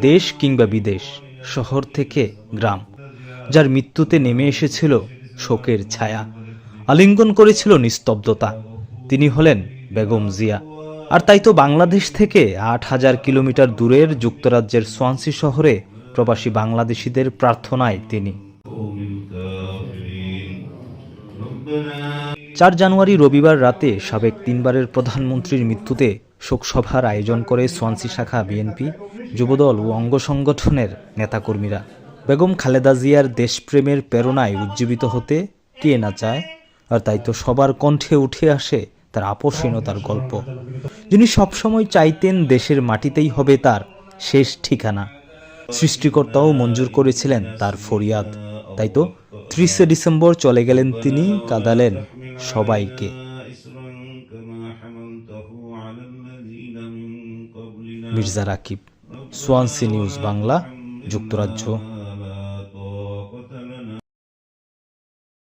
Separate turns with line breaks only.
দেশ কিংবা বিদেশ, শহর থেকে গ্রাম, যার মৃত্যুতে নেমে এসেছিল শোকের ছায়া, আলিঙ্গন করেছিল নিস্তব্ধতা। তিনি হলেন বেগম জিয়া। আর তাই তো বাংলাদেশ থেকে আট হাজার কিলোমিটার দূরের যুক্তরাজ্যের সোয়ানসি শহরে প্রবাসী বাংলাদেশিদের প্রার্থনায় তিনি। চার জানুয়ারি রবিবার রাতে সাবেক তিনবারের প্রধানমন্ত্রীর মৃত্যুতে শোকসভার আয়োজন করে সোয়ানসি শাখা বিএনপি, যুবদল ও অঙ্গ সংগঠনের নেতাকর্মীরা। বেগম খালেদা জিয়ার দেশপ্রেমের প্রেরণায় উজ্জীবিত হতে কে না চায়, আর তাই তো সবার কণ্ঠে উঠে আসে তার আপসীনতার গল্প। যিনি সবসময় চাইতেন দেশের মাটিতেই হবে তার শেষ ঠিকানা। সৃষ্টিকর্তাও মঞ্জুর করেছিলেন তার ফরিয়াদ। তাই তো ত্রিশে ডিসেম্বর চলে গেলেন তিনি, কাঁদালেন সবাইকে। মির্জা রাকিব সোয়ানসি নিউজ বাংলা যুক্তরাজ্য।